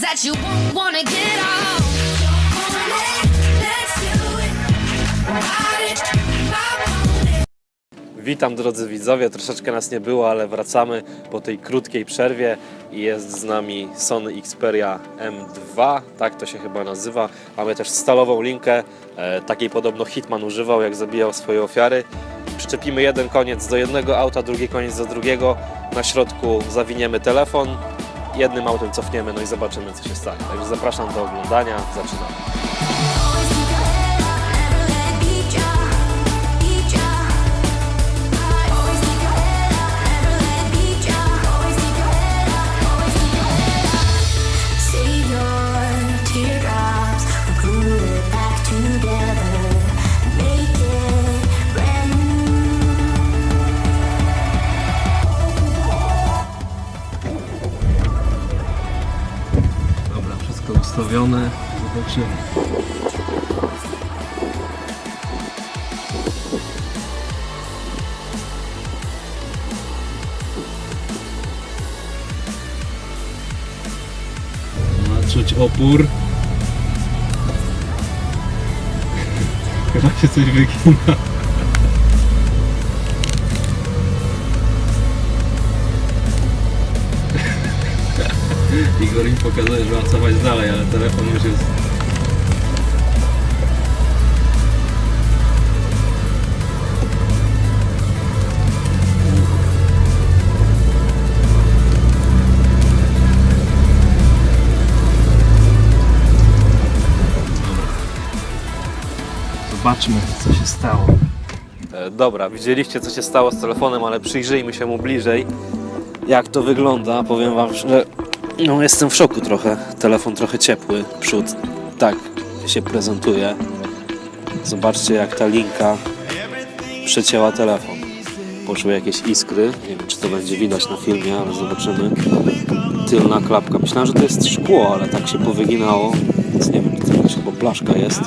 that you won't wanna get off. Witam drodzy widzowie, troszeczkę nas nie było, ale wracamy po tej krótkiej przerwie i jest z nami Sony Xperia M2, tak to się chyba nazywa. Mamy też stalową linkę, e, takiej podobno Hitman używał, jak zabijał swoje ofiary. Przyczepimy jeden koniec do jednego auta, drugi koniec do drugiego. Na środku zawiniemy telefon, jednym autem cofniemy, no i zobaczymy co się stanie. Także zapraszam do oglądania, zaczynamy. Ustawione, zobaczymy. Ma czuć opór. Chyba się coś wygina. Igor mi pokazuje, że cofać dalej, ale telefon już jest... Zobaczmy, co się stało. E, Dobra, widzieliście co się stało z telefonem, ale przyjrzyjmy się mu bliżej. Jak to wygląda? Powiem wam, że no, jestem w szoku trochę. Telefon trochę ciepły. Przód tak się prezentuje. Zobaczcie jak ta linka przecięła telefon. Poszły jakieś iskry. Nie wiem czy to będzie widać na filmie, ale zobaczymy. Tylna klapka. Myślałem, że to jest szkło, ale tak się powyginało. Więc nie wiem, czy to jakaś chyba blaszka jest.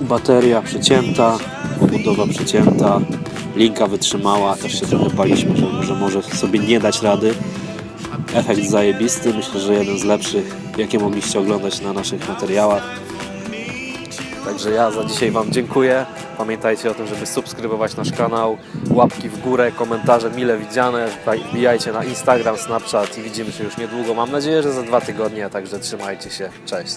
Bateria przecięta, obudowa przecięta, linka wytrzymała, też się trochę baliśmy, że, że może sobie nie dać rady. Efekt zajebisty, myślę, że jeden z lepszych, jakie mogliście oglądać na naszych materiałach. Także ja za dzisiaj Wam dziękuję. Pamiętajcie o tym, żeby subskrybować nasz kanał, łapki w górę, komentarze mile widziane. Wbijajcie na Instagram, Snapchat i widzimy się już niedługo. Mam nadzieję, że za dwa tygodnie, także trzymajcie się. Cześć.